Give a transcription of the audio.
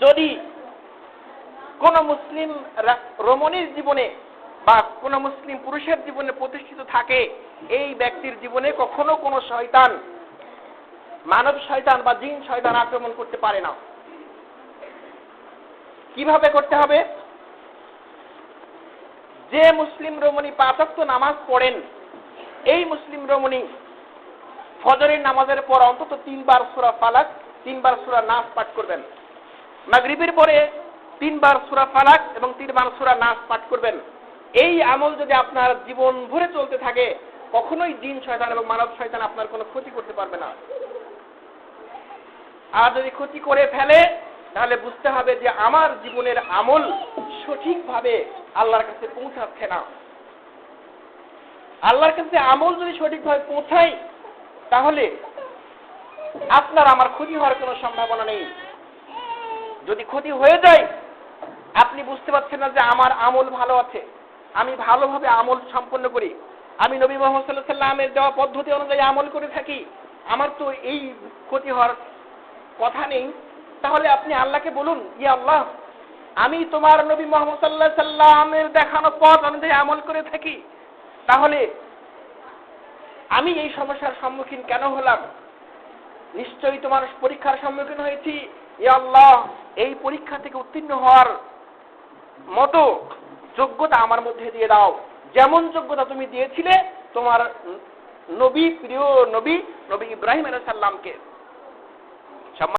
যদি কোন মুসলিম রমণীর জীবনে বা কোন মুসলিম পুরুষের জীবনে প্রতিষ্ঠিত থাকে, এই ব্যক্তির জীবনে কখনো কোনো শয়তান, মানব শয়তান বা জিন শয়তান আক্রমণ করতে পারে না। কীভাবে করতে হবে? যে মুসলিম রমণী পাঁচক্ত নামাজ পড়েন, এই মুসলিম রমণী ফজরের নামাজের পর অন্তত তিনবার সুরা ফালাক, তিনবার সুরা নাচ পাঠ করবেন। মাগরিবের পরে তিনবার সুরা ফালাক এবং তিনবার সুরা নাচ পাঠ করবেন। এই আমল যদি আপনার জীবন ভরে চলতে থাকে, কখনোই জিন শয়তান এবং মানব শয়তান আপনার কোনো ক্ষতি করতে পারবে না। আর যদি ক্ষতি করে ফেলে, তাহলে বুঝতে হবে যে আমার জীবনের আমল সঠিকভাবে আল্লাহর কাছে পৌঁছাচ্ছে না। আল্লাহর কাছে আমল যদি সঠিকভাবে পৌঁছায়, তাহলে আপনার আমার ক্ষতি হওয়ার কোনো সম্ভাবনা নেই। যদি ক্ষতি হয়ে যায়, আপনি বুঝতে পারছেন না যে আমার আমল ভালো আছে। আমি ভালোভাবে আমল সম্পন্ন করি। আমি নবী মোহাম্মদ সাল্লাহ সাল্লামের দেওয়া পদ্ধতি অনুযায়ী আমল করে থাকি। আমার তো এই ক্ষতি হওয়ার কথা নেই। তাহলে আপনি আল্লাহকে বলুন, ইয়া আল্লাহ, আমি তোমার নবী মোহাম্মদ সাল্লাহ সাল্লামের দেখানো পথ অনুযায়ী আমল করে থাকি। তাহলে আমি এই সমস্যার সম্মুখীন কেন হলাম? নিশ্চয়ই তোমার পরীক্ষার সম্মুখীন হয়েছি। আল্লাহ, এই পরীক্ষা থেকে উত্তীর্ণ হওয়ার মতো যোগ্যতা আমার মধ্যে দিয়ে দাও। যেমন যোগ্যতা তুমি দিয়েছিলে, তোমার নবী, প্রিয় নবী নবী ইব্রাহিম আলাহ সালামকে।